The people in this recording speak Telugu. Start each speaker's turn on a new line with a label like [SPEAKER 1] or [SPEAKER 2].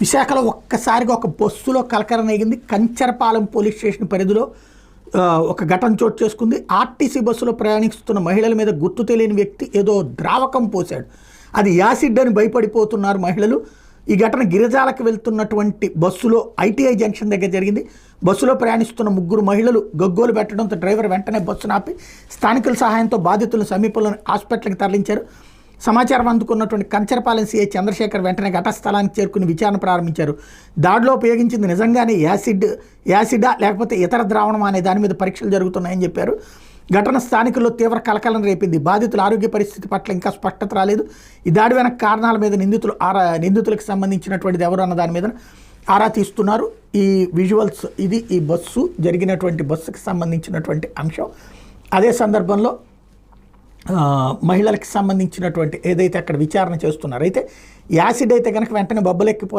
[SPEAKER 1] విశాఖలో ఒక్కసారిగా ఒక బస్సులో కలకరం ఎగింది కంచరపాలెం పోలీస్ స్టేషన్ పరిధిలో ఒక ఘటన చోటు చేసుకుంది. ఆర్టీసీ బస్సులో ప్రయాణిస్తున్న మహిళల మీద గుర్తు తెలియని వ్యక్తి ఏదో ద్రావకం పోశాడు. అది యాసిడ్ అని భయపడిపోతున్నారు మహిళలు. ఈ ఘటన గిరిజాలకు వెళ్తున్నటువంటి బస్సులో ఐటీఐ జంక్షన్ దగ్గర జరిగింది. బస్సులో ప్రయాణిస్తున్న ముగ్గురు మహిళలు గగ్గోలు పెట్టడంతో డ్రైవర్ వెంటనే బస్సును ఆపి స్థానికుల సహాయంతో బాధితులను సమీపంలోని హాస్పిటల్కి తరలించారు. సమాచారం అందుకున్నటువంటి కంచరపాలెం సీఐ చంద్రశేఖర్ వెంటనే ఘట స్థలానికి చేరుకుని విచారణ ప్రారంభించారు. దాడిలో ఉపయోగించింది నిజంగానే యాసిడ్ యాసిడా లేకపోతే ఇతర ద్రావణమా అనే దాని మీద పరీక్షలు జరుగుతున్నాయని చెప్పారు. ఘటన స్థానికుల్లో తీవ్ర కలకలం రేపింది. బాధితుల ఆరోగ్య పరిస్థితి పట్ల ఇంకా స్పష్టత రాలేదు. ఈ దాడి వెనక కారణాల మీద నిందితులు ఆరా నిందితులకు సంబంధించినటువంటిది ఎవరు అన్న దాని మీద ఆరా తీస్తున్నారు. ఈ విజువల్స్ ఇది ఈ బస్సు జరిగినటువంటి బస్సుకి సంబంధించినటువంటి అంశం. అదే సందర్భంలో మహిళలకు సంబంధించినటువంటి ఏదైతే అక్కడ విచారణ చేస్తున్నారో అయితే యాసిడ్ అయితే కనుక వెంటనే బొబ్బలెక్కిపో